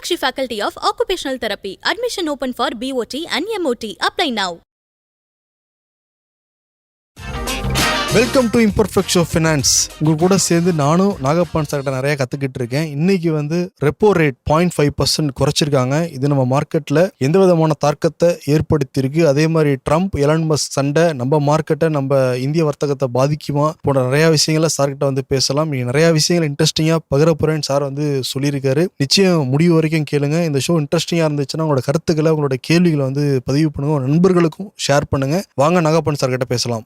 Meenakshi Faculty of Occupational Therapy. Admission open for BOT and MOT. Apply now. Welcome to imperfect show finance உங்க கூட சேர்ந்து நானும் நாகப்பான் சார்கிட்ட நிறைய கத்துக்கிட்டு இருக்கேன். இன்னைக்கு வந்து repo rate point five percent குறைச்சிருக்காங்க. இது நம்ம மார்க்கெட்ல எந்த விதமான தாக்கத்தை ஏற்படுத்தியிருக்கு? அதே மாதிரி ட்ரம்ப் எலன் மஸ் சண்டை நம்ம மார்க்கெட்டை நம்ம இந்திய வர்த்தகத்தை பாதிக்குமா? போன்ற நிறைய விஷயங்களை சார்கிட்ட வந்து பேசலாம். நீ நிறைய விஷயங்கள் இன்ட்ரெஸ்டிங்கா பகிர போறேன்னு சார் வந்து சொல்லியிருக்காரு. நிச்சயம் முடிவு வரைக்கும் கேளுங்க. இந்த ஷோ இன்ட்ரெஸ்டிங்கா இருந்துச்சுன்னா உங்களோட கருத்துக்களை உங்களோட கேள்விகளை வந்து பதிவு பண்ணுங்க. நண்பர்களுக்கும் ஷேர் பண்ணுங்க. வாங்க நாகப்பன் சார்கிட்ட பேசலாம்.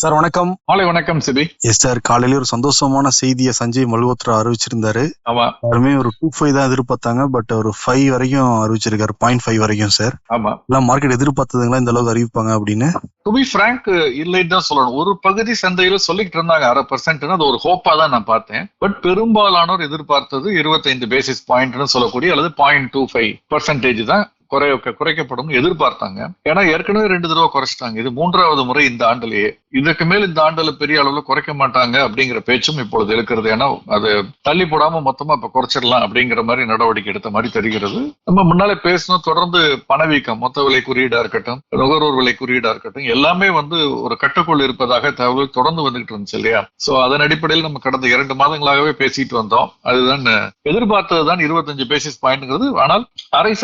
சார் வணக்கம். மாலை வணக்கம் சிபி. எஸ் சார் காலையில ஒரு சந்தோஷமான செய்தியை சஞ்சய் மல்ஹோத்ரா அறிவிச்சிருந்தாரு. ஆமா. யாருமே ஒரு டூ ஃபைவ் தான் எதிர்பார்த்தாங்க பட் ஒரு ஃபைவ் வரைக்கும் அறிவிச்சிருக்காரு பாயிண்ட் ஃபைவ் வரைக்கும் சார். ஆமா. எல்லாம் மார்க்கெட் எதிர்பார்த்ததுங்களா இந்த அளவுக்கு அறிவிப்பாங்க அப்படின்னு? டு பி ஃப்ராங்க் இல்லைன்னு தான் சொல்லணும். ஒரு பகுதி சந்தையில சொல்லிட்டு இருந்தாங்க அரை பர்சன்ட்னு அது ஒரு ஹோப்பா தான் நான் பார்த்தேன். பட் பெரும்பாலானோர் எதிர்பார்த்தது இருபத்தைந்து பேசிஸ் பாயிண்ட்னு சொல்லக்கூடிய அல்லது பாயிண்ட் டூ ஃபைவ் பர்சன்டேஜ் தான் குறை குறைக்கப்படும் எதிர்பார்த்தாங்க. ஏன்னா ஏற்கனவே ரெண்டு தடவை குறைச்சிட்டாங்க. இது மூன்றாவது முறை இந்த ஆண்டுலேயே. இதற்கு மேல் இந்த ஆண்டுல பெரிய அளவுல குறைக்க மாட்டாங்க அப்படிங்கிற பேச்சும் இப்பொழுது இருக்கிறது. ஏன்னா அது தள்ளி போடாம மொத்தமா இப்ப குறைச்சிடலாம் அப்படிங்கிற மாதிரி நடவடிக்கை எடுத்த மாதிரி தெரிகிறது. நம்ம முன்னாலே பேசணும் தொடர்ந்து பணவீக்கம் மொத்த விலை குறியீடா இருக்கட்டும் நுகர்வோர் விலை குறியீடா இருக்கட்டும் எல்லாமே வந்து ஒரு கட்டுக்குள் இருப்பதாக தகவல் தொடர்ந்து வந்துகிட்டு இருந்துச்சு இல்லையா? சோ அதன் அடிப்படையில் நம்ம கடந்த இரண்டு மாதங்களாகவே பேசிட்டு வந்தோம். அதுதான் எதிர்பார்த்ததுதான் இருபத்தஞ்சு பேசிஸ் பாயிண்ட்ங்கிறது ஆனால் அரை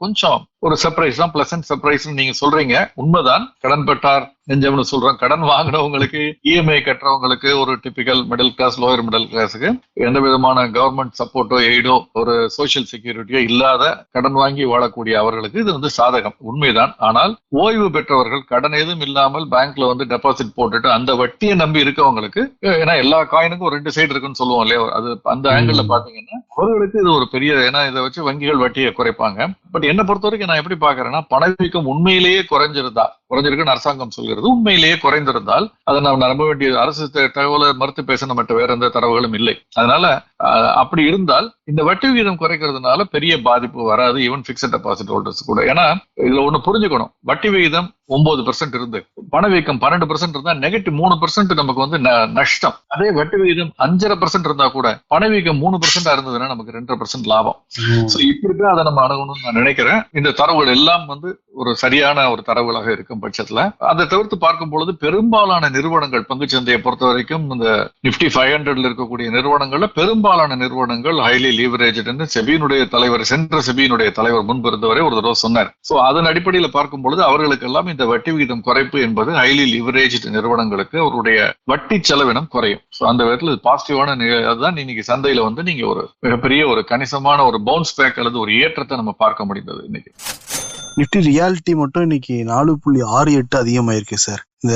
சதவீதம்ன்றது கொஞ்சம் ஒரு சர்ப்ரைஸ் தான் பிளசன்ட் சர்ப்ரைஸ் நீங்க சொல்றீங்க. உண்மைதான் கடன் பெற்றார் நெஞ்சம்னு சொல்றோம். கடன் வாங்கினவங்களுக்கு இஎம்ஐ கட்டுறவங்களுக்கு ஒரு typical middle class lower middle கிளாஸுக்கு எந்த விதமான கவர்மெண்ட் சப்போர்ட்டோ எய்டோ ஒரு சோசியல் செக்யூரிட்டியோ இல்லாத கடன் வாங்கி வாழக்கூடிய அவர்களுக்கு இது வந்து சாதகம். உண்மைதான். ஆனால் ஓய்வு பெற்றவர்கள் கடன் எதுவும் இல்லாமல் பேங்க்ல வந்து டெபாசிட் போட்டுட்டு அந்த வட்டியை நம்பி இருக்கவங்களுக்கு ஏன்னா எல்லா காயினுக்கும் ரெண்டு சைடு இருக்குன்னு சொல்லுவோம் இல்லையா? அது அந்த ஆங்கிள் பாத்தீங்கன்னா அவர்களுக்கு இது ஒரு பெரிய ஏன்னா இதை வச்சு வங்கிகள் வட்டியை குறைப்பாங்க. பட் என்ன பொறுத்த வரைக்கும் நான் எப்படி பாக்குறேன்னா பணவீக்கம் உண்மையிலேயே குறைஞ்சிருந்தா குறைஞ்சிருக்குன்னு அரசாங்கம் சொல்கிறது உண்மையிலேயே குறைந்திருந்தால் அதை நாம் நம்ப வேண்டிய அரசு தகவலை மறுத்து பேச நம்மகிட்ட வேற எந்த தரவுகளும் இல்லை. அதனால அப்படி இருந்தால் இந்த வட்டி விகிதம் குறைக்கிறதுனால பெரிய பாதிப்பு வராது ஈவன் பிக்சட் டெபாசிட் ஹோல்டர்ஸ் கூட. ஏன்னா இதுல ஒண்ணு புரிஞ்சுக்கணும். வட்டி விகிதம் ஒன்பது பெர்சென்ட் இருந்து பணவீக்கம் பன்னெண்டு பெர்சென்ட் இருந்தா நெகட்டிவ் மூணு பெர்சென்ட் நமக்கு வந்து நஷ்டம். அதே வட்டி விகிதம் அஞ்சரை பெர்சென்ட் இருந்தா கூட பணவீக்கம் மூணு பெர்சென்டா இருந்ததுன்னா நமக்கு ரெண்டரை பெர்சென்ட் லாபம். சோ இப்படிதான் அதை நம்ம அணுகணும்னு நான் நினைக்கிறேன். இந்த தரவுகள் எல்லாம் வந்து ஒரு சரியான ஒரு தரவுகளாக இருக்கும் பட்சத்துல. அதை தவிர்த்து பார்க்கும் பொழுது பெரும்பாலான நிறுவனங்கள் பங்குச்சந்தையை பொறுத்த வரைக்கும் இந்த நிப்டி ஃபைவ் ஹண்ட்ரட்ல இருக்கக்கூடிய நிறுவனங்கள்ல பெரும்பாலான நிறுவனங்கள் ஹைலி லீவரேஜ்னு செபியினுடைய தலைவர் சென்ற செபியினுடைய தலைவர் முன்பு இருந்தவரை ஒரு தடவை சொன்னார். சோ அதன் அடிப்படையில் பார்க்கும் பொழுது அவர்களுக்கெல்லாம் இந்த வட்டி விகிதம் குறைப்பு என்பது ஹைலி லிவரேஜ் நிறுவனங்களுக்கு அவருடைய வட்டி செலவினம் குறையும். சோ அந்த விதத்தில் பாசிட்டிவான அதுதான் இன்னைக்கு சந்தையில வந்து நீங்க ஒரு மிகப்பெரிய ஒரு கணிசமான ஒரு பவுன்ஸ் பேக் அல்லது ஒரு ஏற்றத்தை நம்ம பார்க்க முடிந்தது இன்னைக்கு. நிப்டி ரியாலிட்டி மட்டும் இன்னைக்கு நாலு புள்ளி ஆறு எட்டு அதிகமாயிருக்கு சார் இந்த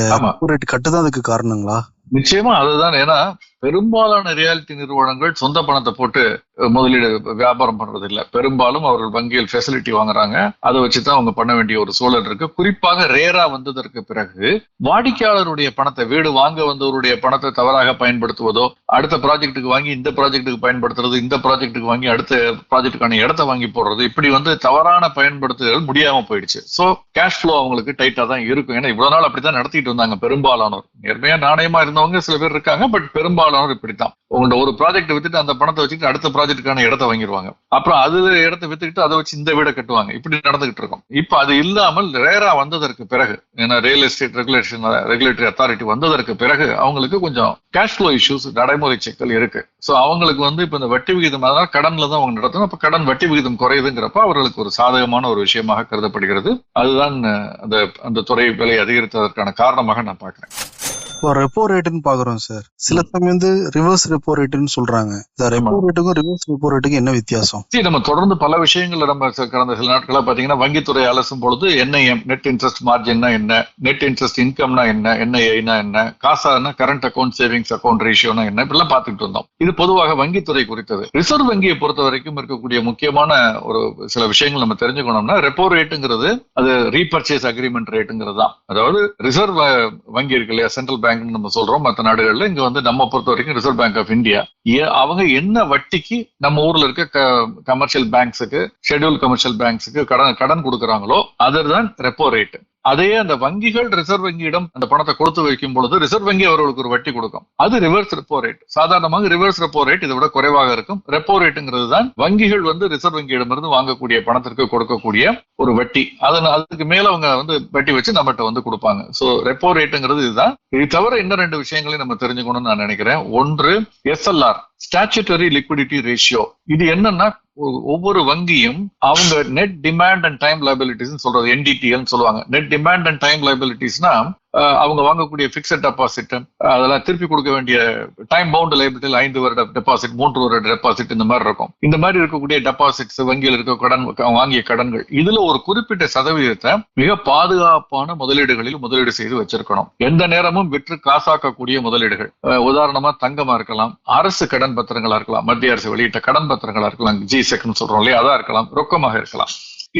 ரேட் கட்டுதான் அதுக்கு காரணங்களா? நிச்சயமா அதுதான். ஏன்னா பெரும்பாலான ரியாலிட்டி நிறுவனங்கள் சொந்த பணத்தை போட்டு முதலீடு வியாபாரம் பண்றது இல்ல பெரும்பாலும் அவர்கள் வங்கியில் ஃபெசிலிட்டி வாங்குறாங்க. அதை வச்சுதான் அவங்க பண்ண வேண்டிய ஒரு சூழல் இருக்கு. குறிப்பாக ரேரா வந்ததற்கு பிறகு வாடிக்கையாளருடைய பணத்தை வீடு வாங்க வந்தவருடைய பணத்தை தவறாக பயன்படுத்துவதோ அடுத்த ப்ராஜெக்ட்டுக்கு வாங்கி இந்த ப்ராஜெக்ட்டுக்கு பயன்படுத்துறது இந்த ப்ராஜெக்ட்டுக்கு வாங்கி அடுத்த ப்ராஜெக்டுக்கான இடத்த வாங்கி போடுறது இப்படி வந்து தவறான பயன்படுத்துதல் முடியாம போயிடுச்சு. சோ கேஷ் ஃப்ளோ அவங்களுக்கு டைட்டா தான் இருக்கும். ஏன்னா இவ்வளவு நாள் அப்படித்தான் நடத்திட்டு வந்தாங்க பெரும்பாலானோர். நேர்மையா நாணயமா இருந்தவங்க சில பேர் இருக்காங்க பட் பெரும்பாலும் பெரும்பாலானோர் இப்படித்தான் உங்களோட ஒரு ப்ராஜெக்ட் வித்துட்டு அந்த பணத்தை வச்சுட்டு அடுத்த ப்ராஜெக்ட்டுக்கான இடத்த வாங்கிடுவாங்க. அப்புறம் அது இடத்த வித்துக்கிட்டு அதை வச்சு இந்த வீடை கட்டுவாங்க. இப்படி நடந்துகிட்டு இருக்கும். இப்ப அது இல்லாமல் ரேரா வந்ததற்கு பிறகு ஏன்னா real estate regulation regulatory authority வந்ததற்கு பிறகு அவங்களுக்கு கொஞ்சம் கேஷ் ஃப்ளோ இஷ்யூஸ் நடைமுறை சிக்கல் இருக்கு. சோ அவங்களுக்கு வந்து இப்ப இந்த வட்டி விகிதம் அதனால கடன்ல தான் அவங்க நடத்தணும். அப்ப கடன் வட்டி விகிதம் குறையுதுங்கிறப்ப அவர்களுக்கு ஒரு சாதகமான ஒரு விஷயமாக கருதப்படுகிறது. அதுதான் அந்த அந்த துறை விலை அதிகரித்ததற்கான காரணமாக நான் பார்க்குறேன். இப்போ ரெப்போ ரேட்டுன்னு பாக்குறோம் சார் சில சமயம் வந்து ரிவர்ஸ் ரெப்போ ரேட்டுன்னு சொல்றாங்க. இந்த ரெப்போ ரேட்டுக்கும் ரிவர்ஸ் ரெப்போ ரேட்டுக்கும் என்ன வித்தியாசம்? நம்ம தொடர்ந்து பல விஷயங்களை நம்ம கடந்த சில நாட்களா பாத்தீங்கன்னா வங்கித்துறை அலசும் பொழுது என்ஐஎம் நெட் இன்ட்ரெஸ்ட் மார்ஜின்னா என்ன நெட் இன்ட்ரெஸ்ட் இன்கம்னா என்ன என்ஐஐனா என்ன காசானா கரண்ட் அக்கௌண்ட் சேவிங்ஸ் அக்கௌண்ட் ரேஷியோனா என்ன இப்படிலாம் பாத்துக்கிட்டு இருந்தோம். இது பொதுவாக வங்கித்துறை குறித்தது. ரிசர்வ் வங்கியை பொறுத்த வரைக்கும் இருக்கக்கூடிய முக்கியமான ஒரு சில விஷயங்கள் நம்ம தெரிஞ்சுக்கணும்னா ரெப்போ ரேட்டுங்கிறது அது ரீபர்ச்சேஸ் அக்ரிமெண்ட் ரேட்டுங்கிறது தான். அதாவது ரிசர்வ் வங்கி இருக்கு இல்லையா சென்ட்ரல் பேங்க் நம்ம சொல்றோம். மற்ற நாடுகள்ல இங்க வந்து நம்ம பொறுத்த வரைக்கும் ரிசர்வ் பேங்க் ஆஃப் இந்தியா அவங்க என்ன வட்டிக்கு நம்ம ஊர்ல இருக்க கமர்ஷியல் பேங்க்ஸுக்கு ஷெட்யூல் கமர்ஷியல் பேங்க்ஸுக்கு கடன் கடன் கொடுக்குறாங்களோ அதர் தான் ரெப்போ ரேட் அதே அந்த வங்கிகள் ரிசர்வ் வங்கியிடம் அந்த பணத்தை கொடுத்து வைக்கும் பொழுது ரிசர்வ் வங்கி அவர்களுக்கு ஒரு வட்டி கொடுக்கும். அது ரிவர்ஸ் ரெப்போ ரேட் சாதாரணமாக ரிவர்ஸ் ரெப்போ ரேட் இதை விட குறைவாக இருக்கும். ரெப்போ ரேட்டுங்கிறது தான் வங்கிகள் வந்து ரிசர்வ் வங்கியிடமிருந்து வாங்கக்கூடிய பணத்திற்கு கொடுக்கக்கூடிய ஒரு வட்டி. அதன் அதுக்கு மேல அவங்க வந்து வட்டி வச்சு நம்மகிட்ட வந்து கொடுப்பாங்க. சோ ரெப்போ ரேட்டுங்கிறது இதுதான். இது தவிர இன்னும் ரெண்டு விஷயங்களையும் நம்ம தெரிஞ்சுக்கணும்னு நான் நினைக்கிறேன். ஒன்று எஸ்எல்ஆர் ஸ்டாச்சுட்டரி லிக்விடிட்டி ரேஷியோ இது என்னன்னா ஒவ்வொரு வங்கியும் அவங்க net demand and time liabilities சொல்றது என்டிடிஎல் சொல்லுவாங்க. நெட் டிமாண்ட் அண்ட் டைம் லைபிலிட்டிஸ்னா அவங்க வாங்கக்கூடிய பிக்சட் டெபாசிட் அதெல்லாம் திருப்பி கொடுக்க வேண்டிய டைம் பவுண்ட் லைபிலிட்டியில் ஐந்து வருட டெபாசிட் மூன்று வருட டெபாசிட் இந்த மாதிரி இருக்கும். இந்த மாதிரி இருக்கக்கூடிய டெபாசிட்ஸ் வங்கியில் இருக்க கடன் வாங்கிய கடன்கள் இதுல ஒரு குறிப்பிட்ட சதவீதத்தை மிக பாதுகாப்பான முதலீடுகளில் முதலீடு செய்து வச்சிருக்கணும். எந்த நேரமும் விற்று காசாக்கக்கூடிய முதலீடுகள். அஹ் உதாரணமா தங்கமா இருக்கலாம் அரசு கடன் பத்திரங்களா இருக்கலாம் மத்திய அரசு வெளியிட்ட கடன் பத்திரங்களா இருக்கலாம் ஜி செக்னு சொல்றோம் இல்லையா அதா இருக்கலாம் ரொக்கமாக இருக்கலாம்.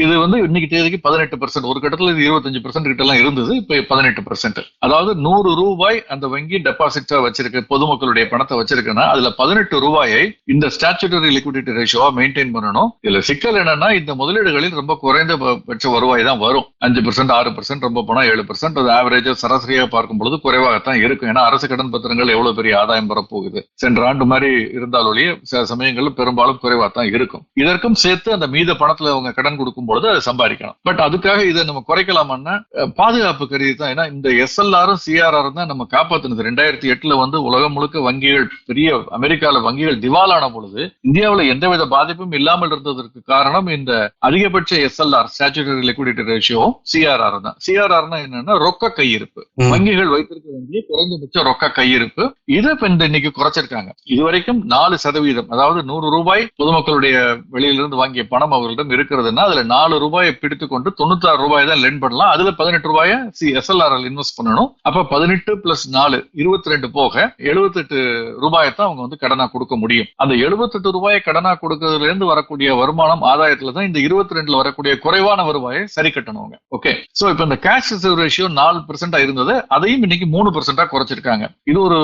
இது வந்து இன்னைக்கு தேதிக்கு பதினெட்டு பர்சன்ட் ஒரு கட்டத்தில் இது இருபத்தஞ்சு பர்சன்ட் கிட்ட எல்லாம் இருந்தது இப்போ பதினெட்டு பர்சன்ட் அதாவது நூறு ரூபாய் அந்த வங்கி டெபாசிட்டா வச்சிருக்கு பொதுமக்களுடைய பணத்தை வச்சிருக்குன்னா அதுல பதினெட்டு ரூபாயை இந்த ஸ்டாச்சுட்டரி லிக்விடிட்டி ரேஷியோவா மெயின்டைன் பண்ணணும். இதுல சிக்கல் என்னன்னா இந்த முதலீடுகளில் ரொம்ப குறைந்த பட்ச வருவாய் தான் வரும். அஞ்சு பர்சன்ட் ஆறு பர்சன்ட் ரொம்ப பணம் ஏழு பர்சன்ட் அது ஆவரேஜா சராசரியாக பார்க்கும் பொழுது குறைவாகத்தான் இருக்கும். ஏன்னா அரசு கடன் பத்திரங்கள் எவ்வளவு பெரிய ஆதாயம் வரப்போகுது. சென்ற ஆண்டு மாதிரி இருந்தாலொழிய சில சமயங்களில் பெரும்பாலும் குறைவா தான் இருக்கும். இதற்கும் சேர்த்து அந்த மீத பணத்துல அவங்க கடன் கொடுக்கும் பொழுது அதை சம்பாதிக்கணும். பட் அதுக்காக இதை நம்ம குறைக்கலாமான்னா பாதுகாப்பு கருதி தான் ஏன்னா இந்த எஸ்எல்ஆரும் சிஆர்ஆரும் தான் நம்ம காப்பாத்துனது. ரெண்டாயிரத்தி எட்டுல வந்து உலகம் முழுக்க வங்கிகள் பெரிய அமெரிக்கால வங்கிகள் திவாலான பொழுது இந்தியாவுல எந்தவித பாதிப்பும் இல்லாமல் இருந்ததற்கு காரணம் இந்த அதிகபட்ச SLR statutory liquidity ratio CRR தான். சிஆர்ஆர்னா என்னன்னா ரொக்க கையிருப்பு. வங்கிகள் வைத்திருக்க வேண்டிய குறைந்தபட்ச ரொக்க கையிருப்பு. இதை இன்னைக்கு குறைச்சிருக்காங்க. இதுவரைக்கும் நாலு சதவீதம் அதாவது நூறு ரூபாய் பொதுமக்களுடைய வெளியிலிருந்து வாங்கிய பணம் அவர்களிடம் இருக்கிறதுன்னா அதுல நாலு ரூபாயை பிடித்து கொண்டு தொண்ணூத்தாறு ரூபாய் தான் லென் பண்ணலாம். அதுல பதினெட்டு ரூபாயை சி எஸ்எல்ஆர் இன்வெஸ்ட் பண்ணணும். அப்ப பதினெட்டு பிளஸ் நாலு இருபத்தி ரெண்டு போக எழுபத்தெட்டு ரூபாயை தான் அவங்க வந்து கடனா கொடுக்க முடியும். அந்த எழுபத்தெட்டு ரூபாயை கடனா கொடுக்கறதுல இருந்து வரக்கூடிய வருமானம் ஆதாயத்துல தான் இந்த இருபத்தி ரெண்டுல வரக்கூடிய குறைவான வருவாயை சரி கட்டணும் அவங்க. ஓகே சோ இப்ப இந்த கேஷ் ரிசர்வ் ரேஷியோ நாலு பெர்சென்டா இருந்தது. அதையும் இன்னைக்கு மூணு பெர்சென்டா குறைச்சிருக்காங்க. இது ஒரு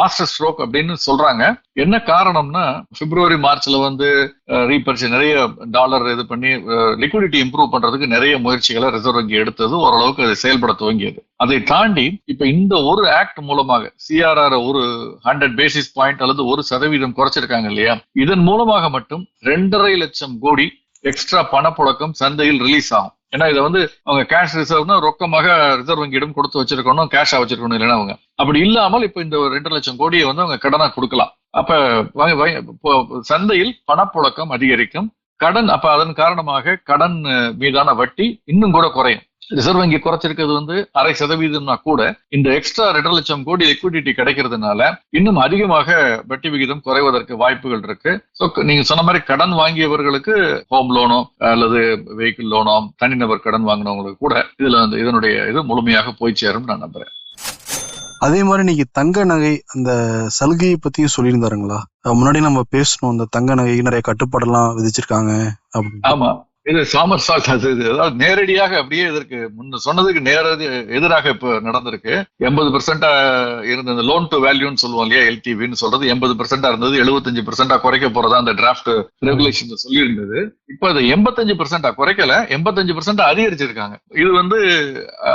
மாஸ்டர் ஸ்ட்ரோக் அப்படின்னு சொல்றாங்க. என்ன காரணம்னா பிப்ரவரி மார்ச்ல வந்து ரீபர்ச் நிறைய டாலர் இது பண்ணி லிக்விடிட்டி இம்ப்ரூவ் பண்றதுக்கு நிறைய முயற்சிகளை ரிசர்வ் வங்கி எடுத்தது ஓரளவுக்கு அது செயல்பட துவங்கியது. அதை தாண்டி இப்ப இந்த ஒரு ஆக்ட் மூலமாக சிஆர்ஆர் ஒரு ஹண்ட்ரட் பேசிஸ் பாயிண்ட் அல்லது ஒரு சதவீதம் குறைச்சிருக்காங்க இல்லையா? இதன் மூலமாக மட்டும் ரெண்டரை லட்சம் கோடி எக்ஸ்ட்ரா பணப்புழக்கம் சந்தையில் ரிலீஸ் ஆகும். ஏன்னா இதை வந்து அவங்க கேஷ் ரிசர்வ்னா ரொக்கமாக ரிசர்வ் வங்கியிடம் கொடுத்து வச்சிருக்கணும் கேஷா வச்சிருக்கணும் இல்லைன்னா அவங்க. அப்படி இல்லாமல் இப்ப இந்த ஒரு ரெண்டு லட்சம் கோடியை வந்து அவங்க கடனா கொடுக்கலாம். அப்ப சந்தையில் பணப்புழக்கம் அதிகரிக்கும். கடன் அப்ப அதன் காரணமாக கடன் மீதான வட்டி இன்னும் கூட குறையும். ரிசர்வ் வங்கி குறைச்சிருக்கிறது வந்து அரை சதவீதம்னா கூட இந்த எக்ஸ்ட்ரா ரெண்டரை லட்சம் கோடி லிக்விடிட்டி கிடைக்கிறதுனால இன்னும் அதிகமாக வட்டி விகிதம் குறைவதற்கு வாய்ப்புகள் இருக்கு. ஸோ நீங்க சொன்ன மாதிரி கடன் வாங்கியவர்களுக்கு ஹோம் லோனோ அல்லது வெஹிக்கிள் லோனோ தனிநபர் கடன் வாங்கினவங்களுக்கு கூட இதுல வந்து இதனுடைய இது முழுமையாக போய் சேரும் நான் நம்புறேன். அதே மாதிரி இன்னைக்கு தங்க நகை அந்த சலுகையை பத்தியும் சொல்லியிருந்தாருங்களா? முன்னாடி நம்ம பேசணும் அந்த தங்க நகை நிறைய கட்டுப்பாடெல்லாம் விதிச்சிருக்காங்க ஆமா. இது சாமர் அது அதாவது நேரடியாக அப்படியே இதற்கு முன்ன சொன்னதுக்கு நேரடி எதிராக இப்ப நடந்திருக்கு. எண்பது பெர்சென்டா இருந்த இந்த லோன் டு வேல்யூன்னு சொல்லுவோம் இல்லையா எல்டிவின்னு சொல்றது எண்பது பெர்சென்டா இருந்தது எழுபத்தஞ்சு பெர்சென்டா குறைக்க போறதா அந்த டிராஃப்ட் ரெகுலேஷன் சொல்லியிருந்தது. இப்ப அது எண்பத்தஞ்சு பெர்சென்டா குறைக்கல எண்பத்தஞ்சு பெர்சென்ட் அதிகரிச்சிருக்காங்க. இது வந்து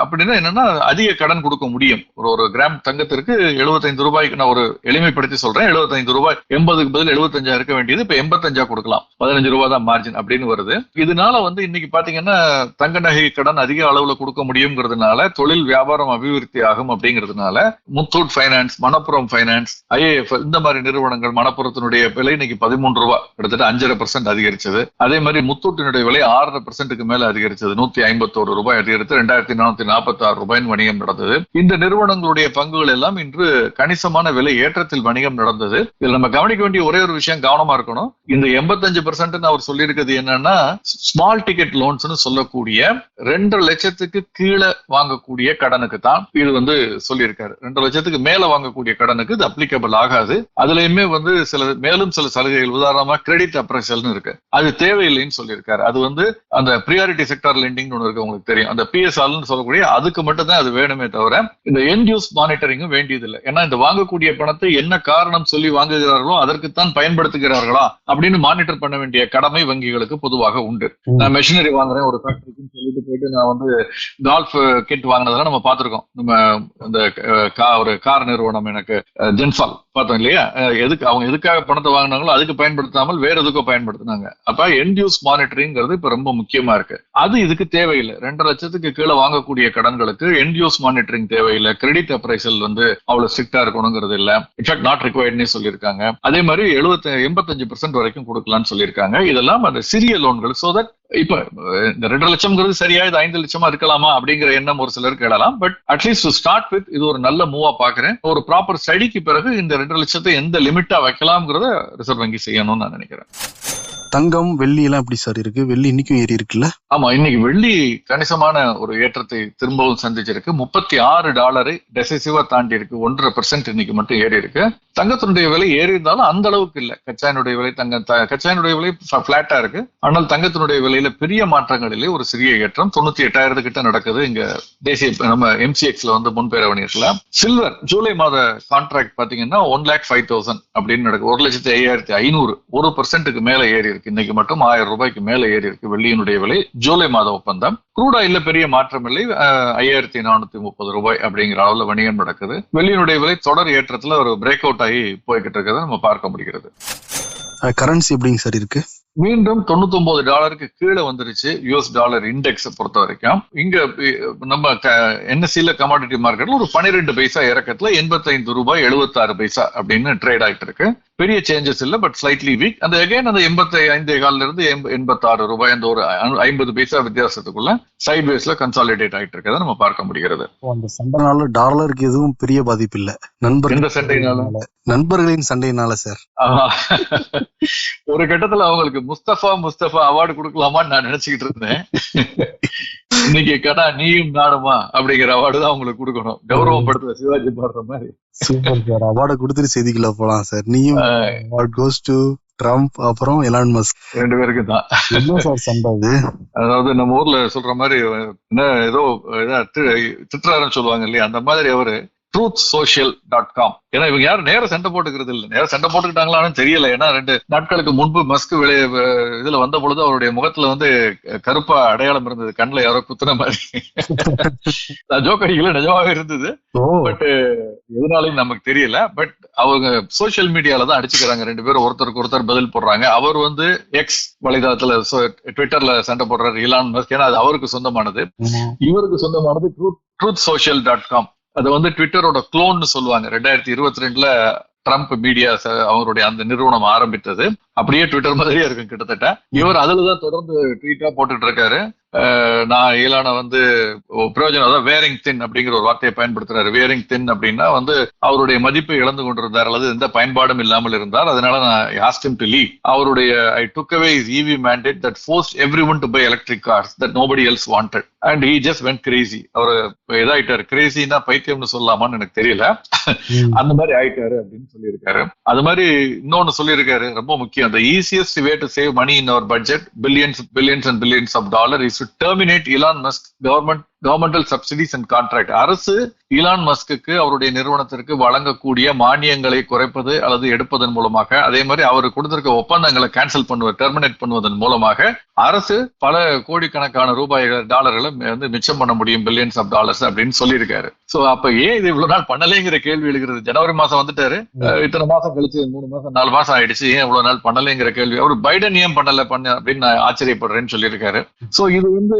அப்படின்னா என்னன்னா அதிக கடன் கொடுக்க முடியும். ஒரு ஒரு கிராம் தங்கத்திற்கு எழுபத்தைந்து ரூபாய்க்கு நான் ஒரு எளிமைப்படுத்தி சொல்றேன். எழுபத்தைந்து ரூபாய் எண்பதுக்கு பதில் எழுபத்தஞ்சா இருக்க வேண்டியது இப்ப எண்பத்தஞ்சா கொடுக்கலாம். பதினஞ்சு ரூபாய் தான் மார்ஜின் அப்படின்னு வருது. இது இதனால வந்து இன்னைக்கு பாத்தீங்கன்னா தங்க நகை கடன் அதிக அளவுல கொடுக்க முடியுங்கிறதுனால தொழில் வியாபாரம் அபிவிருத்தி ஆகும் அப்படிங்கிறதுனால Muthoot finance Manappuram finance IAF இந்த மாதிரி நிறுவனங்கள் மணப்புரத்தினுடைய விலை இன்னைக்கு பதிமூன்று ரூபாய் கிட்டத்தட்ட அஞ்சரை பர்சன்ட் அதிகரிச்சது. அதே மாதிரி முத்தூட்டினுடைய விலை ஆறரை பர்சன்ட்டுக்கு மேல அதிகரிச்சது. நூத்தி ஐம்பத்தோரு ரூபாய் அதிகரித்து ரெண்டாயிரத்தி நானூத்தி நாற்பத்தி ஆறு ரூபாயின் வணிகம் நடந்தது. இந்த நிறுவனங்களுடைய பங்குகள் எல்லாம் இன்று கணிசமான விலை ஏற்றத்தில் வணிகம் நடந்தது. இதுல நம்ம கவனிக்க வேண்டிய ஒரே ஒரு விஷயம் கவனமா இருக்கணும். இந்த எண்பத்தஞ்சு பர்சன்ட் அவர் சொல்லியிருக்கிறது என்னன்னா ஸ்மால் டிக்கெட் லோன்ஸ்னு சொல்லக்கூடிய ரெண்டு லட்சத்துக்கு கீழே வாங்கக்கூடிய கடனுக்கு தான் இது வந்து சொல்லியிருக்காரு. ரெண்டு லட்சத்துக்கு மேல வாங்கக்கூடிய கடனுக்கு இது அப்ளிகபிள் ஆகாது. அதுலயுமே வந்து சில மேலும் சில சலுகைகள். உதாரணமா கிரெடிட் அப்ரைசல்னு இருக்கு. அது தேவையில்லைன்னு சொல்லியிருக்காரு. அது வந்து அந்த ப்ரியாரிட்டி செக்டார் லெண்டிங் ஒன்று இருக்கு உங்களுக்கு தெரியும். அந்த பிஎஸ்ஆர்னு சொல்லக்கூடிய அதுக்கு மட்டும் தான் அது வேணுமே தவிர இந்த எண்ட் யூஸ் மானிட்டரிங்கும் வேண்டியதில்லை. ஏன்னா இந்த வாங்கக்கூடிய பணத்தை என்ன காரணம் சொல்லி வாங்குகிறார்களோ அதற்குத்தான் பயன்படுத்துகிறார்களா அப்படின்னு மானிட்டர் பண்ண வேண்டிய கடமை வங்கிகளுக்கு பொதுவாக உண்டு. நான் மெஷினரி வாங்குறேன் ஒரு ஃபேக்டரிக்குன்னு சொல்லிட்டு போயிட்டு நான் வந்து கால்ஃப் கிட் வாங்கினதெல்லாம் நம்ம பார்த்துருக்கோம். நம்ம இந்த கா- ஒரு கார் நிறுவனம் எனக்கு ஜென்ஃபால் பார்த்தோம் இல்லையா? எதுக்கு அவங்க எதுக்காக பணத்தை வாங்கினாங்களோ அதுக்கு பயன்படுத்தாமல் வேற எதுக்கோ பயன்படுத்தினாங்க. அப்ப எண்ட் யூஸ் மானிட்டரிங்கிறது இப்ப ரொம்ப முக்கியமா இருக்கு. அது இதுக்கு தேவையில்லை. ரெண்டு லட்சத்துக்கு கீழே வாங்கக்கூடிய கடன்களுக்கு எண்ட் யூஸ் மானிட்டரிங் தேவையில்லை. கிரெடிட் அப்ரைசல் வந்து அவ்வளவு ஸ்ட்ரிக்டா இருக்கணுங்கிறது இல்ல. இன்ஃபேக்ட் நாட் ரிக்வயர்ட்னே சொல்லியிருக்காங்க. அதே மாதிரி எழுபத்தி எண்பத்தஞ்சு பர்சன்ட் வரைக்கும் கொடுக்கலாம்னு சொல்லியிருக்காங்க. இதெல்லாம் அந்த சிறிய லோன்கள் சோ தட் இப்ப இந்த ரெண்டு லட்சம்ங்கிறது சரியா இது ஐந்து லட்சமா இருக்கலாமா அப்படிங்கிற எண்ணம் ஒரு சிலருக்கு எழலாம் பட் அட்லீஸ்ட் ஸ்டார்ட் வித் இது ஒரு நல்ல மூவா பாக்குறேன். ஒரு ப்ராப்பர் ஸ்டடிக்கு பிறகு இந்த ரெண்டு லட்சத்தை எந்த லிமிட்டா வைக்கலாம்ங்கிறத ரிசர்வ் வங்கி செய்யணும்னு நான் நினைக்கிறேன். தங்கம் வெள்ளி எல்லாம் எப்படி சார் இருக்கு? வெள்ளி இன்னைக்கும் ஏறி இருக்குல்ல? ஆமா இன்னைக்கு வெள்ளி கணிசமான ஒரு ஏற்றத்தை திரும்பவும் சந்திச்சிருக்கு. முப்பத்தி ஆறு டாலரை டெசிசிவா தாண்டி இருக்கு. ஒன்றரை பெர்சென்ட் இன்னைக்கு மட்டும் ஏறி இருக்கு. தங்கத்தினுடைய விலை ஏறி இருந்தாலும் அந்த அளவுக்கு இல்ல. கச்சாயினுடைய விலை தங்க த- கச்சாயினுடைய விலை பிளாட்டா இருக்கு. ஆனால் தங்கத்தினுடைய விலையில பெரிய மாற்றங்களிலே ஒரு சிறிய ஏற்றம். தொண்ணூத்தி எட்டாயிரத்து கிட்ட நடக்குது. இங்க தேசிய நம்ம எம்சிஎக்ஸ்ல வந்து முன்பேரவணியத்துல சில்வர் ஜூலை மாத கான்ட்ராக்ட் பாத்தீங்கன்னா ஒன் லேக் ஃபைவ் தௌசண்ட் அப்படின்னு நடக்கு ஒரு லட்சத்தி ஐயாயிரத்தி ஐநூறு. ஒரு பர்சன்ட்டுக்கு மேல ஏறி இருக்கு. இன்னைக்கு மட்டும் ஆயிரம் ரூபாய்க்கு மேல ஏறி இருக்கு வெள்ளியினுடைய விலை. ஜூலை மாத ஒப்பந்தம். crude oil ல பெரிய மாற்றம் இல்லை. ஐயாயிரத்தி நானூத்தி முப்பது ரூபாய் அப்படிங்கிற அளவுல வணிகம் நடக்குது. வெள்ளியினுடைய விலை தொடர் ஏற்றத்துல ஒரு பிரேக் அவுட் ஆகி போய்கிட்டு இருக்கிறத நம்ம பார்க்க முடிகிறது. கரன்சி எப்படிங்க சார் இருக்கு? மீண்டும் 99 டாலருக்கு கீழே வந்துருச்சு. யூஎஸ் டாலர் இண்டெக்ஸ் பொறுத்த வரைக்கும். இங்க நம்ம என்எஸ்சில கமாடிட்டி மார்க்கெட்ல ஒரு 12 பைசா இறக்கத்துல 85 ரூபாய் 76 பைசா அப்படின்னு ட்ரேட் ஆயிட்டு இருக்கு. பெரிய சேஞ்சஸ் இல்ல பட் ஸ்லைட்லி வீக் அந்த அகைன் அந்த எண்பத்தி ஐந்து கால்ல இருந்து எண்பத்தி ஆறு ரூபாய் அந்த ஒரு ஐம்பது பைசா வித்தியாசத்துக்குள்ள சைட் வேஸ்ல கன்சாலிடேட் ஆயிட்டு இருக்கதை. நம்ம பார்க்க முடிகிறது. அந்த சண்டைனால டாலருக்கு எதுவும் பெரிய பாதிப்பு இல்ல நண்பர்கள் எந்த சண்டைனால? நண்பர்களின் சண்டைனால சார். ஒரு கட்டத்துல அவங்களுக்கு முஸ்தபா முஸ்தபா அவார்டு கொடுக்கலாமான்னு நான் நினைச்சுக்கிட்டு இருந்தேன். இன்னைக்கு கடா நீயும் நானுமா அப்படிங்கிற அவார்டு தான் அவங்களுக்கு கொடுக்கணும். கௌரவப்படுத்துற சிவாஜி பாடுற மாதிரி. சூப்பர் சார் அவார்டை கொடுத்துட்டு செய்திக்குள்ள போலாம் சார் நீயும் அவார்ட் கோஸ் டு ட்ரம்ப் அப்புறம் எலான் மஸ்க் ரெண்டு பேருக்கு தான். என்ன சார் சண்டை அது? அதாவது நம்ம ஊர்ல சொல்ற மாதிரி என்ன ஏதோ திட்டுறாருன்னு சொல்லுவாங்க இல்லையா? அந்த மாதிரி அவரு ட்ரூத் சோஷியல் டாட் காம் ஏன்னா இவங்க யாரும் நேர சண்டை போட்டுக்கிறது இல்ல. நேர சண்டை போட்டுக்கிட்டாங்களான்னு தெரியல. ஏன்னா ரெண்டு நாட்களுக்கு முன்பு மஸ்க் விளைய இதுல வந்த பொழுது அவருடைய முகத்துல வந்து கருப்பா அடையாளம் இருந்தது. கண்ணுல யாரோ குத்துன மாதிரி. ஜோக் அடிக்கல நிஜமாவே இருந்தது. பட் எதனாலையும் நமக்கு தெரியல. பட் அவங்க சோஷியல் மீடியால தான் அடிச்சுக்கிறாங்க. ரெண்டு பேரும் ஒருத்தருக்கு ஒருத்தர் பதில் போடுறாங்க. அவர் வந்து எக்ஸ் வலைதளத்துல ட்விட்டர்ல சண்டை போடுறாரு இலான் மஸ்க் ஏன்னா அது அவருக்கு சொந்தமானது. இவருக்கு சொந்தமானது truth truth social dot com அது வந்து ட்விட்டரோட குளோன்னு சொல்லுவாங்க. ரெண்டாயிரத்தி இருபத்தி ரெண்டுல ட்ரம்ப் மீடியா அவருடைய அந்த நிறுவனம் ஆரம்பித்தது. அப்படியே ட்விட்டர் மாதிரியே இருக்கும் கிட்டத்தட்ட. இவர் அதுலதான் தொடர்ந்து ட்வீட்டா போட்டுட்டு இருக்காரு. நான் ஈலான வந்து பிரயோஜனம் அதாவது வேரிங் தின் அப்படிங்கிற ஒரு வார்த்தையை பயன்படுத்துறாரு. வேரிங் தின் அப்படின்னா வந்து அவருடைய மதிப்பை இழந்து கொண்டிருந்தார் அல்லது எந்த பயன்பாடும் இல்லாமல் இருந்தார். அதனால நான் ஆஸ்ட் him to leave. அவருடைய I took away his EV mandate that forced everyone to buy electric cars that nobody else wanted. And he just went crazy. அவர் இதாயிட்டாரு. கிரேசினா பைத்தியம்னு சொல்லலாமான்னு எனக்கு தெரியல. அந்த மாதிரி ஆயிட்டாரு அப்படின்னு சொல்லியிருக்காரு. அது மாதிரி இன்னொன்னு சொல்லியிருக்காரு ரொம்ப முக்கியம். The easiest way to save money in our budget billions billions and billions of dollars is to terminate Elon Musk government governmental subsidies and contract அரசு ஈலான் மஸ்குக்கு அவருடைய நிறுவனத்திற்கு வழங்கக்கூடிய மானியங்களை குறைப்பது அல்லது எடுப்பதன் மூலமாக அதே மாதிரி அவர் கொடுத்திருக்க ஒப்பந்தங்களை கேன்சல் பண்ணுவது டெர்மினேட் பண்ணுவதன் மூலமாக அரசு பல கோடிக்கணக்கான ரூபாய்கள் டாலர்களை வந்து மிச்சம் பண்ண முடியும் பில்லியன்ஸ் ஆஃப் டாலர்ஸ் அப்படின்னு சொல்லியிருக்காரு. சோ அப்ப ஏன் இது இவ்வளவு நாள் பண்ணலைங்கிற கேள்வி எழுகிறது? ஜனவரி மாசம் வந்துட்டாரு. இத்தனை மாசம் கழிச்சு மூணு மாசம் நாலு மாசம் ஆயிடுச்சு. ஏன் இவ்வளவு நாள் பண்ணலைங்கிற கேள்வி? அவர் பைடன் ஏன் பண்ணல? பண்ண அப்படின்னு நான் ஆச்சரியப்படுறேன்னு சொல்லியிருக்காரு. சோ இது வந்து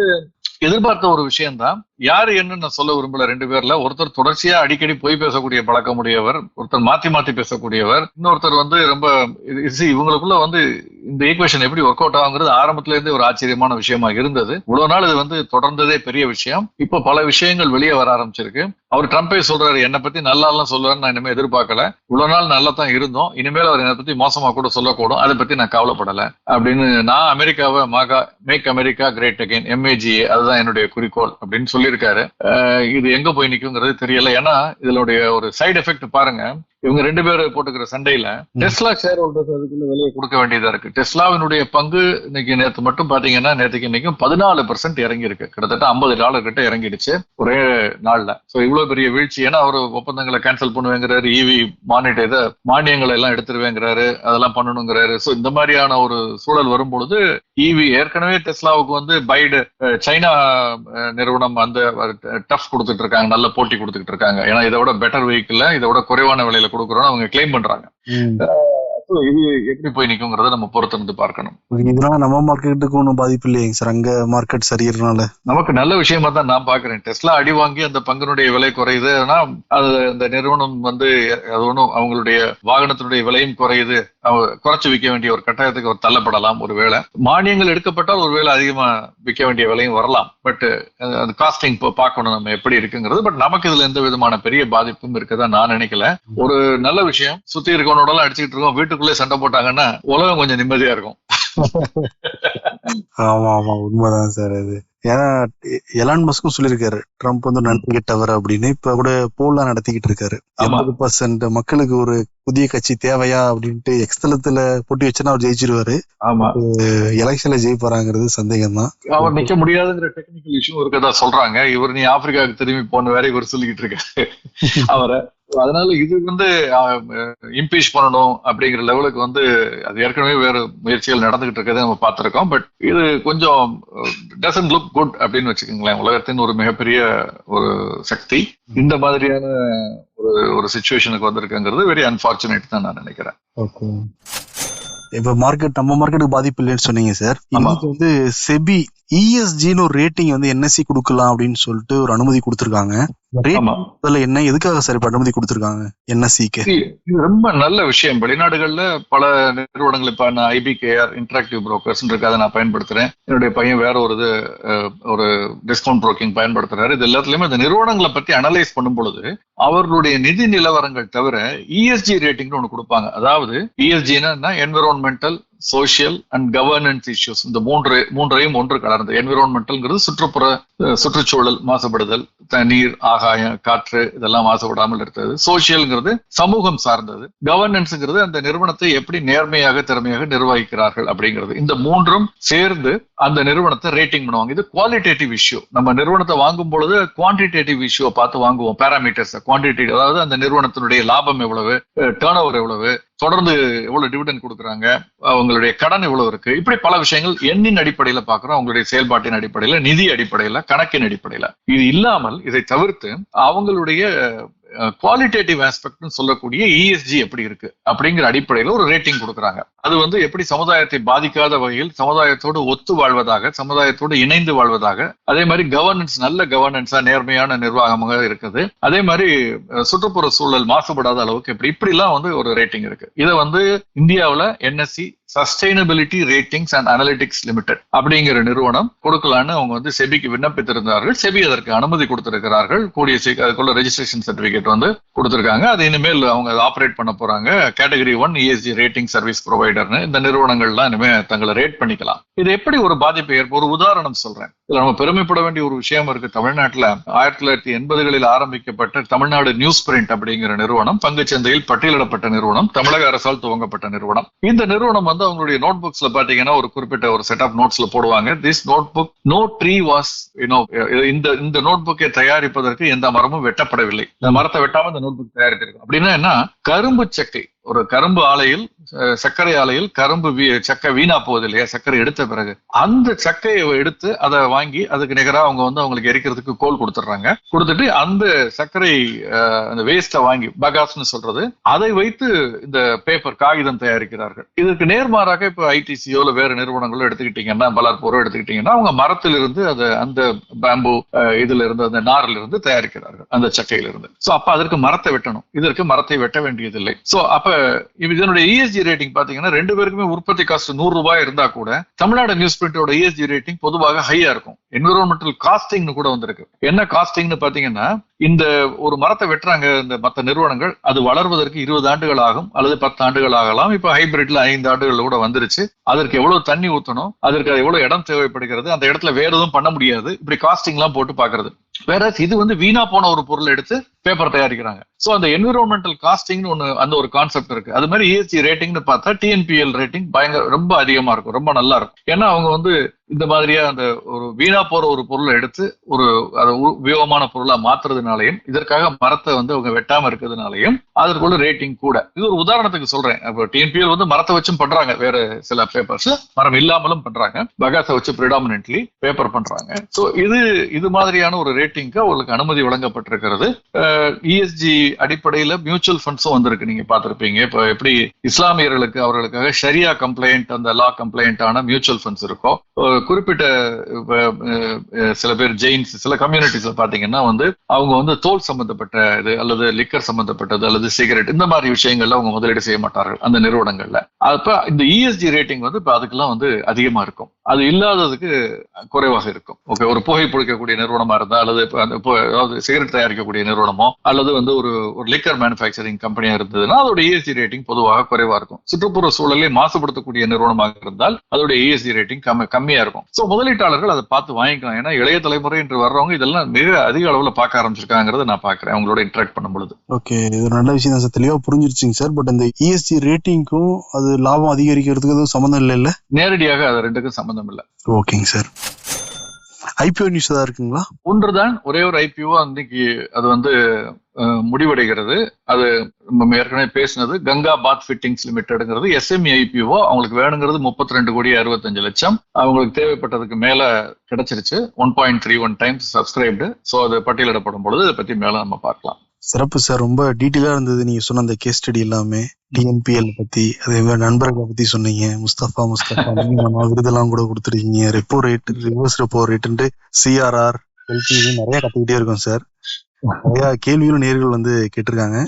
எதிர்பார்த்த ஒரு விஷயம்தான். யாரு என்னன்னு நான் சொல்ல விரும்பல ரெண்டு பேர்ல. ஒருத்தர் தொடர்ச்சியா அடிக்கடி போய் பேசக்கூடிய பழக்கம் உடையவர் ஒருத்தர் மாத்தி மாத்தி பேசக்கூடியவர் இன்னொருத்தர் வந்து ரொம்ப இது- இவங்களுக்குள்ள வந்து இந்த ஈக்குவேஷன் எப்படி ஒர்க் அவுட் ஆகுங்கிறது ஆரம்பத்துல இருந்தே ஒரு ஆச்சரியமான விஷயமா இருந்தது. இவ்வளவு நாள் இது வந்து தொடர்ந்ததே பெரிய விஷயம். இப்ப பல விஷயங்கள் வெளியே வர ஆரம்பிச்சிருக்கு. அவர் ட்ரம்பே சொல்றாரு என்னை பத்தி நல்லா எல்லாம் சொல்லுவாரு நான் இனிமே எதிர்பார்க்கல. இவ்வளவு நாள் நல்லா தான் இருந்தோம். இனிமேல் அவர் என்னை பத்தி மோசமா கூட சொல்லக்கூடும். அதை பத்தி நான் கவலைப்படல. அப்படின்னு நான் அமெரிக்காவை MAGA make America great again M A G A அதுதான் என்னுடைய குறிக்கோள் அப்படின்னு சொல்லியிருக்காரு. இது எங்க போய் நிற்குங்கிறது தெரியல. ஏன்னா இதனுடைய ஒரு சைடு எஃபெக்ட் பாருங்க. இவங்க ரெண்டு பேரும் போட்டுக்கிற சண்டையில டெஸ்லா ஷேர் ஹோல்டர்ஸ் அதுக்குள்ள விலையை கொடுக்க வேண்டியதா இருக்கு. டெஸ்லாவினுடைய பங்கு இன்னைக்கு நேத்து மட்டும் பாத்தீங்கன்னா நேற்றுக்கு இன்னைக்கும் பதினாலு பர்சன்ட் இறங்கி இருக்கு கிட்டத்தட்ட ஐம்பது டாலர் கிட்ட இறங்கிடுச்சு ஒரே நாள்ல. சோ இவ்வளவு பெரிய வீழ்ச்சி. ஏன்னா அவர் ஒப்பந்தங்களை கேன்சல் பண்ணுவேங்கிறாரு இவி மானிட்ட இதை மானியங்களை எல்லாம் எடுத்துருவேங்கிறாரு அதெல்லாம் பண்ணணுங்கிறாரு. சோ இந்த மாதிரியான ஒரு சூழல் வரும்பொழுது இவி ஏற்கனவே டெஸ்லாவுக்கு வந்து பைடு சைனா நிறுவனம் அந்த டஃப் கொடுத்துட்டு இருக்காங்க நல்ல போட்டி கொடுத்துட்டு இருக்காங்க. ஏன்னா இதை விட பெட்டர் வெஹிக்கிள் இதை விட குறைவான விலையில கொடுக்குறோம்னு அவங்க கிளைம் பண்றாங்க. இது எப்படி போய் நிக்குங்கிறத நம்ம பொறுத்திருந்து பார்க்கணும். இதனால நம்ம மார்க்கெட்டுக்கு ஒன்றும் பாதிப்பு இல்லைங்க சார் அங்க மார்க்கெட் சரியறனால நமக்கு நல்ல விஷயமா தான் நான் பாக்குறேன் டெஸ்லா அடி வாங்கி அந்த பங்கினுடைய விலை குறையுது ஆனா அது அந்த நிறுவனம் வந்து அது ஒன்றும் அவங்களுடைய வாகனத்தினுடைய விலையும் குறையுது. குறைச்சு விற்க வேண்டிய ஒரு கட்டாயத்துக்கு ஒரு தள்ளப்படலாம் ஒருவேளை. மானியங்கள் எடுக்கப்பட்டால் ஒருவேளை அதிகமா விற்க வேண்டிய விலையும் வரலாம். பட் அது காஸ்டிங் பார்க்கணும் நம்ம எப்படி இருக்குங்கிறது. பட் நமக்கு இதுல எந்த விதமான பெரிய பாதிப்பும் இருக்கதா நான் நினைக்கல. ஒரு நல்ல விஷயம். சுத்தி இருக்கவனோட எல்லாம் அடிச்சுக்கிட்டு இருக்கோம். வீட்டுக்குள்ளே சண்டை போட்டாங்கன்னா உலகம் கொஞ்சம் நிம்மதியா இருக்கும். ஆமா ஆமா. உண்மைதான் சார் அது. ஏன்னா எலான் மஸ்கும் சொல்லியிருக்காரு ட்ரம்ப் வந்து நன்றி கெட்டவர் அப்படின்னு. இப்ப கூட போல்லாம் நடத்திக்கிட்டு இருக்காரு. எண்பது பர்சன்ட் மக்களுக்கு ஒரு புதிய கட்சி தேவையா அப்படின்ட்டு எக்ஸ்தலத்துல போட்டி வச்சுன்னா அவர் ஜெயிச்சிருவாரு. ஆமா. எலெக்ஷன்ல ஜெயிப்பாராங்கிறது சந்தேகம் தான் அவர் நிக்க முடியாதுங்கிற டெக்னிக்கல் இஷ்யூ இருக்கதா சொல்றாங்க. இவர் நீ ஆப்பிரிக்காவுக்கு திரும்பி போன வேற இவர் சொல்லிக்கிட்டு இருக்காரு. அவரை. அதனால இது வந்து இம்பீச் பண்ணணும் அப்படிங்கிற லெவலுக்கு வந்து அது ஏற்கனவே வேற முயற்சிகள் நடந்துகிட்டு இருக்கிறத நம்ம பார்த்திருக்கோம். பட் இது கொஞ்சம் டசன் லுக் குட் அப்படின்னு வச்சுக்கோங்களேன். உலகத்தின் ஒரு மிகப்பெரிய ஒரு சக்தி. இந்த மாதிரியான ஒரு ஒரு சுச்சுவேஷனுக்கு வந்திருக்குங்கிறது வெரி அன்பார்ச்சுனேட் தான் நான் நினைக்கிறேன். ஓகே. இப்ப மார்க்கெட் நம்ம மார்க்கெட்டுக்கு பாதிப்பு இல்லைன்னு சொன்னீங்க சார் இன்னைக்கு வந்து செபி இஎஸ்ஜின்னு ஒரு ரேட்டிங் வந்து என்எஸ்சி கொடுக்கலாம் அப்படின்னு சொல்லிட்டு ஒரு அனுமதி கொடுத்திருக்காங்க. அதுல என்ன எதுக்காக சார் அனுமதி கொடுத்திருக்காங்க என்எஸ்சிக்கு இது இது ரொம்ப நல்ல விஷயம். வெளிநாடுகள்ல பல நிறுவனங்கள் இப்ப நான் ஐபிகேஆர் இன்டராக்டிவ் புரோக்கர்ஸ் இருக்கு அதை நான் பயன்படுத்துறேன். என்னுடைய பையன் வேற ஒரு இது ஒரு டிஸ்கவுண்ட் புரோக்கிங் பயன்படுத்துறாரு. இது எல்லாத்துலயுமே இந்த நிறுவனங்களை பத்தி அனலைஸ் பண்ணும் பொழுது அவர்களுடைய நிதி நிலவரங்கள் தவிர இஎஸ்ஜி ரேட்டிங்னு ஒண்ணு கொடுப்பாங்க. அதாவது இஎஸ்ஜினா environmental social and governance issues இந்த மூன்று மூன்றையும் ஒன்று கலர்ந்து என்விரான்மெண்டல்ங்கிறது சுற்றுப்புற சுற்றுச்சூழல் மாசுபடுதல் நீர் ஆகாயம் காற்று இதெல்லாம் மாசுபடாமல் இருக்கிறது. சோசியல்ங்கிறது சமூகம் சார்ந்தது. கவர்னன்ஸ்ங்கிறது அந்த நிறுவனத்தை எப்படி நேர்மையாக திறமையாக நிர்வகிக்கிறார்கள் அப்படிங்கிறது. இந்த மூன்றும் சேர்ந்து அந்த நிறுவனத்தை ரேட்டிங் பண்ணுவாங்க. இது குவாலிட்டேட்டிவ் இஷ்யூ நம்ம நிறுவனத்தை வாங்கும் பொழுது குவான்டிடேட்டிவ் இஷ்யூவை பார்த்து வாங்குவோம். பேராமீட்டர்ஸ் குவான்டிட்டி அதாவது அந்த நிறுவனத்தினுடைய லாபம் எவ்வளவு டேர்ன் ஓவர் எவ்வளவு தொடர்ந்து எவ்வளவு டிவிடன் கொடுக்குறாங்க அவங்களுடைய கடன் எவ்வளவு இருக்கு இப்படி பல விஷயங்கள் எண்ணின் அடிப்படையில பாக்குறோம் அவங்களுடைய செயல்பாட்டின் அடிப்படையில நிதி அடிப்படையில கணக்கின் அடிப்படையில. இது இல்லாமல் இதை தவிர்த்து அவங்களுடைய குவாலிட்டேட்டிவ் ஆஸ்பெக்ட்னு சொல்லக்கூடிய இஎஸ்ஜி எப்படி இருக்கு அப்படிங்கிற அடிப்படையில் ஒரு ரேட்டிங் கொடுக்குறாங்க. அது வந்து எப்படி சமுதாயத்தை பாதிக்காத வகையில் சமுதாயத்தோடு ஒத்து வாழ்வதாக சமுதாயத்தோடு இணைந்து வாழ்வதாக அதே மாதிரி கவர்னன்ஸ் நல்ல கவர்னன்ஸா நேர்மையான நிர்வாகமாக இருக்குது. அதே மாதிரி சுற்றுப்புற சூழல் மாசுபடாத அளவுக்கு எப்படி இப்படிலாம் வந்து ஒரு ரேட்டிங் இருக்கு. இதை வந்து இந்தியாவில் NSC sustainability ratings and analytics limited அப்படிங்கிற நிறுவனம் கொடுக்கலான்னு அவங்க வந்து செபிக்கு விண்ணப்பித்திருந்தார்கள். செபி அதற்கு அனுமதி கொடுத்திருக்கிறார்கள். கூடிய சீக்கிரம் அதுக்குள்ள ரெஜிஸ்ட்ரேஷன் சர்டிபிகேட் வந்து கொடுத்திருக்காங்க. அது இனிமேல் அவங்க ஆப்ரேட் பண்ண போறாங்க. Category one ESG rating service ப்ரொவைடர்னு இந்த நிறுவனங்கள்லாம் இனிமே தங்களை ரேட் பண்ணிக்கலாம். இது எப்படி ஒரு பாதிப்பை ஏற்ப ஒரு உதாரணம் சொல்றேன். இதுல நம்ம பெருமைப்பட வேண்டிய ஒரு விஷயம் இருக்கு. தமிழ்நாட்டில் ஆயிரத்தி தொள்ளாயிரத்தி எண்பதுகளில் ஆரம்பிக்கப்பட்ட தமிழ்நாடு நியூஸ் பிரிண்ட் அப்படிங்கிற நிறுவனம் பங்குச்சந்தையில் பட்டியலிடப்பட்ட நிறுவனம் தமிழக அரசால் துவங்கப்பட்ட நிறுவனம். இந்த நிறுவனம் வந்து அவங்களுடைய நோட் புக்ஸ்ல பாத்தீங்கன்னா ஒரு குறிப்பிட்ட ஒரு செட் ஆஃப் நோட்ஸ்ல போடுவாங்க. This notebook no tree was you know இந்த இந்த நோட் புக்கை தயாரிப்பதற்கு எந்த மரமும் வெட்டப்படவில்லை. இந்த மரத்தை வெட்டாம இந்த நோட் புக் தயாரித்திருக்கும் அப்படின்னா என்ன? கரும்பு சக்கை. ஒரு கரும்பு ஆலையில் சர்க்கரை ஆலையில் கரும்பு வீ சக்கை வீணா போகுது இல்லையா? சர்க்கரை எடுத்த பிறகு. அந்த சக்கையை எடுத்து அதை வாங்கி அதுக்கு நிகராக அவங்க வந்து அவங்களுக்கு எரிக்கிறதுக்கு கோல் கொடுத்துட்றாங்க. கொடுத்துட்டு அந்த சர்க்கரை அந்த வேஸ்ட்டை வாங்கி பகாஸ்னு சொல்றது அதை வைத்து இந்த பேப்பர் காகிதம் தயாரிக்கிறார்கள். இதற்கு நேர்மாறாக இப்போ ஐடிசியோ இல்லை வேறு நிறுவனங்களோ எடுத்துக்கிட்டீங்கன்னா பலார்பூரோ எடுத்துக்கிட்டீங்கன்னா அவங்க மரத்திலிருந்து அதை அந்த பேம்பு இதுல இருந்து அந்த நாரில் இருந்து தயாரிக்கிறார்கள் அந்த சக்கையில இருந்து சோ அப்ப அதற்கு மரத்தை வெட்டணும். இதற்கு மரத்தை வெட்ட வேண்டியதில்லை. சோ அப்ப இதனுடைய இஎஸ்ஜி ரேட்டிங் பாத்தீங்கன்னா ரெண்டு பேருக்குமே உற்பத்தி காஸ்ட் நூறு ரூபாய் இருந்தா கூட தமிழ்நாடு நியூஸ் பிரிண்டோட இஎஸ்ஜி ரேட்டிங் பொதுவாக ஹையா இருக்கும். என்விரான்மெண்டல் காஸ்டிங்னு கூட வந்திருக்கு. என்ன காஸ்டிங்னு பாத்தீங்கன்னா இந்த ஒரு மரத்தை வெட்டுறாங்க இந்த மற்ற நிறுவனங்கள் அது வளர்வதற்கு இருபது ஆண்டுகள் ஆகும் அல்லது பத்து ஆண்டுகள் ஆகலாம். இப்ப ஹைபிரிட்ல ஐந்து ஆண்டுகள் கூட வந்துருச்சு. அதற்கு எவ்வளவு தண்ணி ஊத்தணும் அதற்கு எவ்வளவு இடம் தேவைப்படுகிறது அந்த இடத்துல வேற எதுவும் பண்ண முடியாது. இப்படி காஸ்டிங் எல்லாம் போட்டு பாக்குறது. வேற இது வந்து வீணா போன ஒரு பொருள் எடுத்து பேப்பர் தயாரிக்கிறாங்க. சோ அந்த என்விரான்மெண்டல் காஸ்டிங்னு ஒண்ணு அந்த ஒரு கான்செப்ட் இருக்கு. அது மாதிரி இஎஸ்சி ரேட்டிங்னு பார்த்தா டிஎன்பிஎல் ரேட்டிங் பயங்கர ரொம்ப அதிகமா இருக்கும். ரொம்ப நல்லா இருக்கும். ஏன்னா அவங்க வந்து இந்த மாதிரியா அந்த ஒரு வீணா போற ஒரு பொருளை எடுத்து ஒரு அதை உபயோகமான பொருளா மாத்துறதுனாலையும் இதற்காக மரத்தை வந்து அவங்க வெட்டாம இருக்கிறதுனாலையும் அதற்குள்ள ரேட்டிங் கூட. இது ஒரு உதாரணத்துக்கு சொல்றேன். இப்போ டிஎன்பிஎல் வந்து மரத்தை வச்சும் பண்றாங்க. வேற சில பேப்பர்ஸ் மரம் இல்லாமலும் பண்றாங்க. பகாசை வச்சு ப்ரிடாமினென்ட்லி பேப்பர் பண்றாங்க. சோ இது இது மாதிரியான ஒரு ரேட்டிங்க்கு அவங்களுக்கு அனுமதி வழங்கப்பட்டிருக்கிறது. இஎஸ்ஜி அடிப்படையில மியூச்சுவல் ஃபண்ட்ஸும் வந்திருக்கு. நீங்க பார்த்திருப்பீங்க. இப்போ எப்படி இஸ்லாமியர்களுக்கு அவர்களுக்காக ஷரியா கம்ப்ளைண்ட் அந்த லா கம்ப்ளைண்ட் ஆன மியூச்சுவல் ஃபண்ட்ஸ் இருக்கோ குறிப்பிட்ட சில பேர் ஜெயின்ஸ் சில கம்யூனிட்டிஸ்ல பாத்தீங்கன்னா வந்து அவங்க வந்து தோல் சம்பந்தப்பட்ட இது அல்லது லிக்கர் சம்பந்தப்பட்டது அல்லது சிகரெட் இந்த மாதிரி விஷயங்கள்ல அவங்க முதலீடு செய்ய மாட்டார்கள் அந்த நிறுவனங்கள்ல. அப்ப இந்த இஎஸ்ஜி ரேட்டிங் வந்து இப்ப அதுக்கெல்லாம் வந்து அதிகமா இருக்கும். அது இல்லாததுக்கு குறைவாக இருக்கும். ஓகே ஒரு புகை பிடிக்கக்கூடிய நிறுவனமா இருந்தா அல்லது அதாவது சிகரெட் தயாரிக்கக்கூடிய நிறுவனமோ அல்லது வந்து ஒரு ஒரு லிக்கர் மேனுஃபேக்சரிங் கம்பெனியா இருந்ததுன்னா அதோட இஎஸ்சி ரேட்டிங் பொதுவாக குறைவா இருக்கும். சுற்றுப்புற சூழலை மாசுபடுத்தக்கூடிய நிறுவனமாக இருந்தால் அதோட இஎஸ்சி ரேட்டிங் கம்மி கம்மியா இருக்கும். சோ முதலீட்டாளர்கள் அதை பார்த்து வாங்கிக்கலாம். ஏன்னா இளைய தலைமுறை என்று வர்றவங்க இதெல்லாம் மிக அதிக அளவுல பார்க்க ஆரம்பிச்சிருக்காங்கிறத நான் பாக்குறேன் அவங்களோட இன்டராக்ட் பண்ணும் பொழுது. ஓகே இது ஒரு நல்ல விஷயம் தான் சார். தெளிவா புரிஞ்சிருச்சுங்க சார். பட் அந்த E இஎஸ்சி ரேட்டிங்க்கும் அது லாபம் அதிகரிக்கிறதுக்கு எதுவும் சம்மந்தம் இல்லை இல்ல நேரடியாக அது ரெண்டுக்கும் சம்பந்தம் இல்லை. ஓகேங்க சார். ஐபிஓ நியூஸ் ஏதாவது இருக்குங்களா? ஒன்றுதான். ஒரே ஒரு ஐபிஓ அன்னைக்கு அது வந்து முடிவடைகிறது. அது நம்ம ஏற்கனவே பேசினது கங்கா பாத் ஃபிட்டிங்ஸ் லிமிடெட்ங்கிறது. எஸ்எம்இ ஐபிஓ அவங்களுக்கு வேணுங்கிறது முப்பத்தி ரெண்டு கோடி அறுபத்தஞ்சு லட்சம். அவங்களுக்கு தேவைப்பட்டதுக்கு மேல கிடைச்சிருச்சு. One point three one times subscribed so அது பட்டியலிடப்படும் பொழுது இதை பத்தி மேல நம்ம பார்க்கலாம். சிறப்பு சார். ரொம்ப டீட்டெயிலா இருந்தது நீங்க சொன்ன அந்த கேஸ் ஸ்டடி எல்லாமே. டிஎன்பிஎல் பத்தி அதே மாதிரி நண்பர்களை பத்தி சொன்னீங்க. முஸ்தபா முஸ்தபா விருதெல்லாம் கூட கொடுத்துருக்கீங்க. Repo rate reverse repo rate CRR எல்பிவி நிறைய கத்துக்கிட்டே இருக்கோம் சார். நிறைய கேள்விகளும் நேர்கள் வந்து கேட்டிருக்காங்க.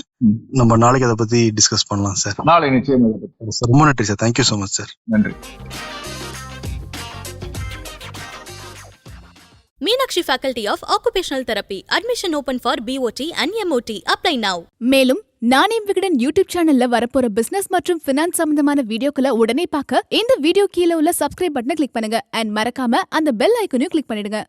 நம்ம நாளைக்கு அதை பத்தி டிஸ்கஸ் பண்ணலாம் சார். நாளை நிச்சயம் இதை பத்தி. ரொம்ப நன்றி sir. Thank you so much sir நன்றி. Meenakshi faculty of occupational therapy admission open for BOT and MOT apply now மேலும் நானே விகடன் யூடியூப் சேனல்ல வரப்போற பிசினஸ் மற்றும் பினான்ஸ் சம்பந்தமான வீடியோக்களை உடனே பார்க்க இந்த வீடியோ கீழே உள்ள சப்ஸ்கிரைப் பட்டனை கிளிக் பண்ணுங்க. அண்ட் மறக்காம அந்த பெல் ஐக்கனையும் கிளிக் பண்ணிடுங்க.